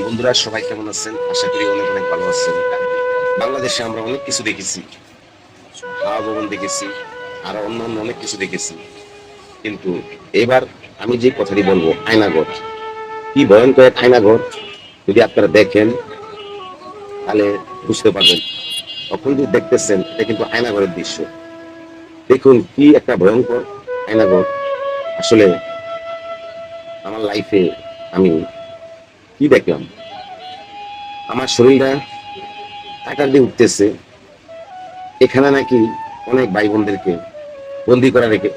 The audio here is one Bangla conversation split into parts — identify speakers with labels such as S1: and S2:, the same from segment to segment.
S1: বন্ধুরা, সবাই কেমন আছেন? আশা করি অনেক অনেক ভালো আছেন। বাংলাদেশে আমরা অনেক কিছু দেখেছি, হাওয়া দেখেছি, আর অনেক কিছু দেখেছি। কিন্তু এবার আমি যে কথাটি বলব আয়নাঘর কি ভয়ঙ্কর এক আয়নাঘর যদি আপনারা দেখেন, তাহলে বুঝতে পারবেন। তখন যে দেখতেছেন, এটা কিন্তু আয়নাঘরের দৃশ্য। দেখুন কি একটা ভয়ঙ্কর আয়নাঘর আসলে আমার লাইফে আমি কি দেখলাম? আমার শরীরটা টাকার দিয়ে উঠতেছে। এখানে নাকি অনেক ভাই বোনদেরকে বন্দি করা রেখে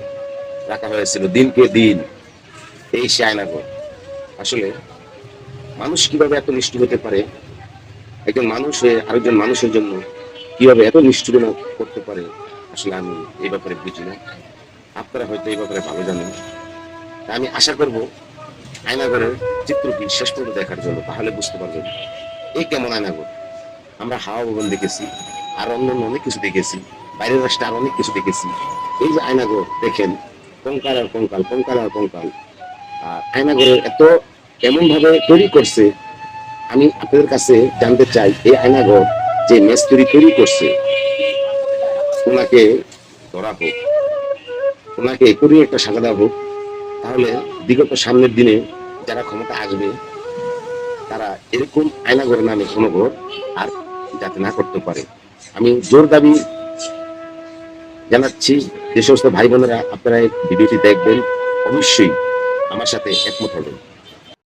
S1: রাখা হয়েছিল দিনকে দিন। এই সে আসলে মানুষ কীভাবে এত নিষ্ঠুর হতে পারে? একজন মানুষ হয়ে আরেকজন মানুষের জন্য কীভাবে এত নিষ্ঠুর করতে পারে? আসলে আমি এই ব্যাপারে বুঝি না। আপনারা হয়তো এই ব্যাপারে ভালো জানেন। আমি আশা করব আয়নাঘরের চিত্রটি শেষ পর্যন্ত দেখার জন্য, তাহলে বুঝতে পারবেন এই কেমন আয়নাঘর। আমরা হাওয়া ভবন দেখেছি, আর অন্য অনেক কিছু দেখেছি, বাইরের রাষ্ট্রে আর অনেক কিছু দেখেছি। এই যে আয়নাঘর, দেখেন, কঙ্কাল আর কঙ্কাল কঙ্কাল আর কঙ্কাল। আর আয়নাঘরের এত এমন ভাবে তৈরি করছে, আমি আপনাদের কাছে জানতে চাই, এই আয়নাঘর যে মেস্তরি তৈরি করছে, ওনাকে ধরা হোক, ওনাকে একুরি একটা সাজা দেওয়া হোক, তাহলে বিগত সামনের দিনে যারা ক্ষমতা আসবে, তারা এরকম আয়নাঘর নামে কোনো ঘর আর যাতে না করতে পারে। আমি জোর দাবি জানাচ্ছি, যে সমস্ত ভাই বোনেরা আপনারা ভিডিওটি দেখবেন, অবশ্যই আমার সাথে একমত হবেন।